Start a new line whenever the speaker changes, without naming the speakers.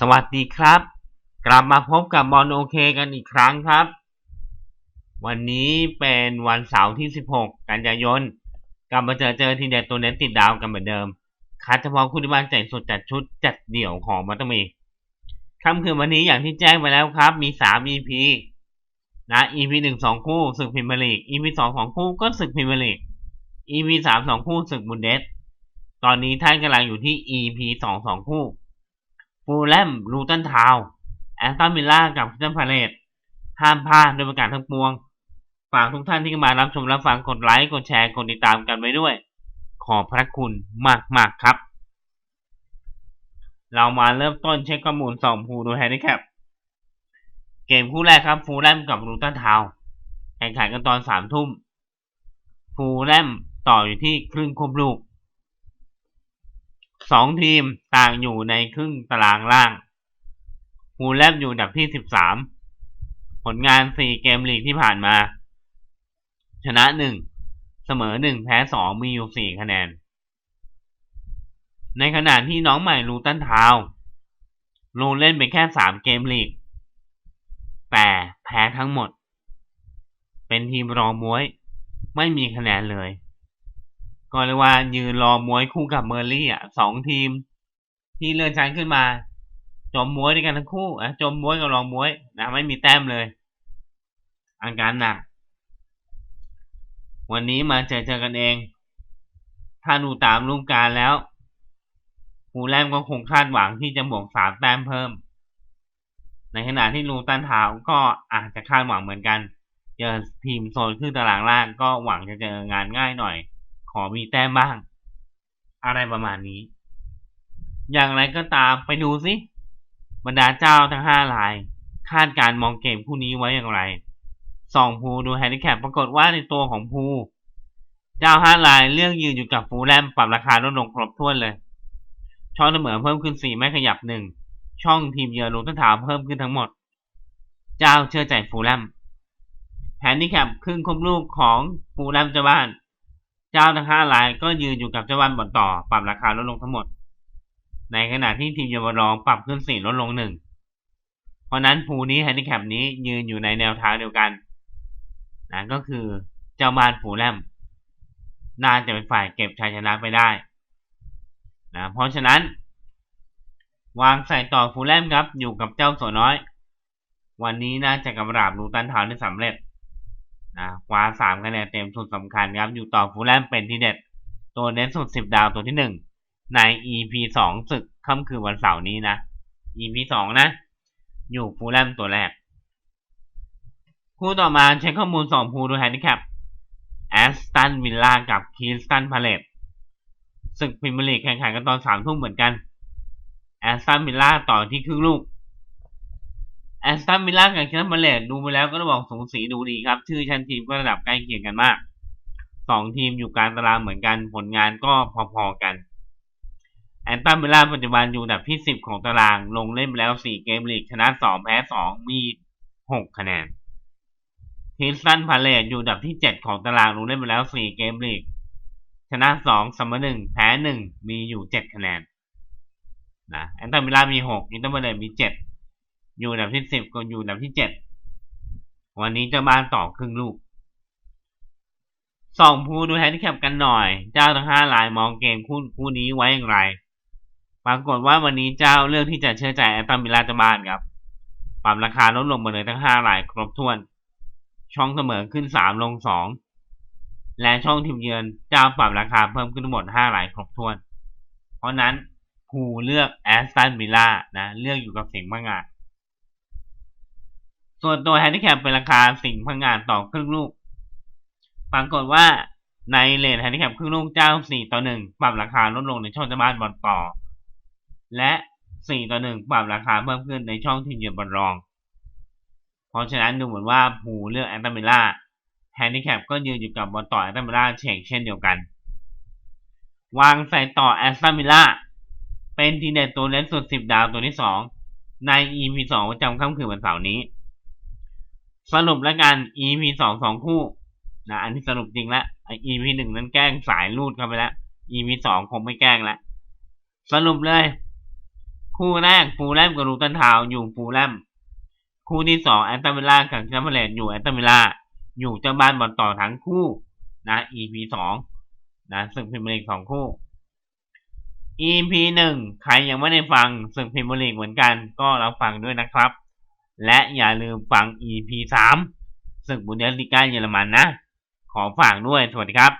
สวัสดีครับ กลับมาพบกับบอลโอเคกันอีกครั้งครับ วันนี้เป็นวันเสาร์ที่ 16 กันยายน กลับมาเจอเจอทีเด็ดตัวเน้นติดดาวกันเหมือนเดิมคัดเฉพาะคุณที่บ้านใจสุดจัดชุดจัดเดี่ยวของมัตมีค่ำคืนวันนี้อย่างที่แจ้งไปแล้วครับ มี 3 EP นะ EP 1 2คู่ศึกพิมพ์ลีก EP 2 2คู่ก็ศึกพิมพ์ลีก EP 3 2คู่ศึกบุนเดสตอนนี้ท่านกำลังอยู่ที่ EP 2 2คู่ ฟูลแลมลูตันทาวแอสตันวิลล่ากับคิตันพาเลตห้ามพลาดโดยประการทั้งปวง ฝากทุกท่านที่มารับชมรับฟังกดไลค์ กดแชร์ กดติดตามกันไว้ด้วย ขอบพระคุณมากมากครับ เรามาเริ่มต้นเช็คข้อมูลสองภูดูแฮนดิแคปเกมคู่แรกครับฟูลแลมกับลูตันทาวแข่งขันกันตอนสามทุ่มฟูลแลมต่ออยู่ที่ครึ่งครบลูก สองทีมต่างอยู่ในครึ่งตารางล่างฟูลแลมอยู่อันดับที่สิบสามผลงานสี่เกมลีกที่ผ่านมา ชนะหนึ่งเสมอหนึ่งแพ้สองมีอยู่สี่คะแนน ในขณะที่น้องใหม่ลูตันทาวลงเล่นไปแค่สามเกมลีก แต่แพ้ทั้งหมด เป็นทีมรองมวย ไม่มีคะแนนเลย ก็เรียกว่ายืนรอมวยคู่กับเมอร์ลี่อะสองทีม ที่เลื่อนชั้นขึ้นมา จมมวยด้วยกันทั้งคู่อะจมมวยกับรองมวยนะไม่มีแต้มเลยอาการหนักวันนี้มาเจอเจอกันเอง ถ้าดูตามรูปการแล้วฟูแลมก็คงคาดหวังที่จะบวกสามแต้มเพิ่ม ในขณะที่ลูตันทาวก็อาจจะคาดหวังเหมือนกัน เจอทีมโซนขึ้นตารางล่างก็หวังจะเจองานง่ายหน่อย อมีแต้มบ้าง อะไรประมาณนี้ อย่างไรก็ตามไปดูสิบรรดาเจ้าทั้งห้าราย คาดการมองเกมคู่นี้ไว้อย่างไรส่องภูดูแฮนดิแคปปรากฏว่าในตัวของภูเจ้าห้ารายเลือกยืนอยู่กับฟูแลมปรับราคาลดลงครบถ้วนเลย ช่องเสมอเพิ่มขึ้นสี่ไม่ขยับหนึ่งช่องทีมเยือนลูตันถาเพิ่มขึ้นทั้งหมด เจ้าเชื่อใจฟูแลมแฮนดิแคปครึ่งคมลูกของฟูแลมเจ้าบ้าน จ้าทั้งห้ารายก็ยืนอยู่กับเจ้าวันบนต่อปรับราคาลดลงทั้งหมด ในขณะที่ทีมเยาวรองปรับขึ้นสี่ลดลงหนึ่งเพราะนั้นภูนี้แฮนดิแคปนี้ยืนอยู่ในแนวทางเดียวกันนะก็คือเจ้าบ้านฟูแลมน่าจะเป็นฝ่ายเก็บชัยชนะไปได้นะเพราะฉะนั้น วางใส่ต่อฟูแลมครับ อยู่กับเจ้าสัวน้อย วันนี้น่าจะกำราบลูตันทาวได้สำเร็จ นะคว้าสามคะแนนเต็มสุดสำคัญครับ อยู่ต่อฟูลแลมเป็นที่เด็ด ตัวเน้นสุดสิบดาวตัวที่หนึ่งใน EP สองศึกค่ำคืนวันเสาร์นี้นะ EP สองนะ อยู่ฟูลแลมตัวแรก คู่ต่อมาเช็คข้อมูลสองภูดูแฮนดิแคปแอสตันวิลล่ากับคีสตันพาเลตศึกพิมพ์ลีกแข่งขันกันตอนสามทุ่มเหมือนกันแอสตันวิลล่าต่อที่ครึ่งลูก แอสตันวิลล่ากับเชนมาเลตดูไปแล้วก็ต้องบอกสูสีดูดีครับ ชื่อชั้นทีมก็ระดับใกล้เคียงกันมากสองทีมอยู่กลางตารางเหมือนกันผลงานก็พอๆกัน แอนตันวิลล่าปัจจุบันอยู่อันดับที่สิบของตารางลงเล่นไปแล้วสี่เกมลีกชนะสองแพ้สองมีหกคะแนนฮิสตันพาเลตอยู่อันดับที่เจ็ดของตารางลงเล่นไปแล้วสี่เกมลีกชนะสองเสมอหนึ่งแพ้หนึ่งมีอยู่เจ็ดคะแนนนะแอนตันวิลล่ามีหกฮิสตันพาเลตมีเจ็ด อยู่อันดับที่สิบก็อยู่อันดับที่เจ็ดวันนี้จะมาต่อครึ่งลูกสองผู้ดูแฮนดิแคปกันหน่อย เจ้าทั้งห้าลายมองเกมคู่คู่นี้ไว้อย่างไร ปรากฏว่าวันนี้เจ้าเลือกที่จะเชื่อใจแอตตันมิลาจบานครับ ปรับราคาลดลงมาเลยทั้งห้าลายครบถ้วน ช่องเสมอขึ้นสามลงสองและช่องทีมเยือนเจ้าปรับราคาเพิ่มขึ้นทั้งหมดห้าลายครบถ้วน เพราะนั้นผู้เลือกแอสตันมิลานะเลือกอยู่กับเสียงมังงะ ส่วนตัวแฮนดิแคปเป็นราคาสิ่งพังงานต่อครึ่งลูก ปรากฏว่าในเลนแฮนดิแคปครึ่งลูกเจ้า4ต่อ1ปรับราคาลดลงในช่องจะบ้านบอลต่อ และ4ต่อ1ปรับราคาเพิ่มขึ้นในช่องทีมเยือนบอลรอง เพราะฉะนั้นดูเหมือนว่าผูเลือกแอนตาเมล่าแฮนดิแคปก็ยืนอยู่กับบอลต่อแอนตาเมล่าเช่นเช่นเดียวกัน วางใส่ต่อแอนตาเมล่าเป็นทีเด็ดตัวเล่นสุด10ดาวตัวที่2ใน EP 2ประจำค่ำคืนวันเสาร์นี้ สรุปแล้วกัน EP สองสองคู่นะอันที่สรุปจริงล้ว EP หนึ่งนั้นแกล้งสายรูดเข้าไปแล้ว EP สองคงไม่แกล้งล้วสรุปเลย คู่แรกฟูแลมกับลูตันทาวอยู่ฟูแลมคู่ที่สองแอตตันวิลล่ากับแชมเบอร์เลนอยู่แอตตันวิลล่าอยู่เจ้าบ้านบอลต่อทั้งคู่นะ EP สองนะศึกพรีเมียร์ลีกสองคู่ EP หนึ่งใครยังไม่ได้ฟังศึกพรีเมียร์ลีกเหมือนกัน ก็รับฟังด้วยนะครับ และอย่าลืมฟัง EP สามศึกบุนเดสลิก้าเยอรมันนะ ขอฝากด้วย สวัสดีครับ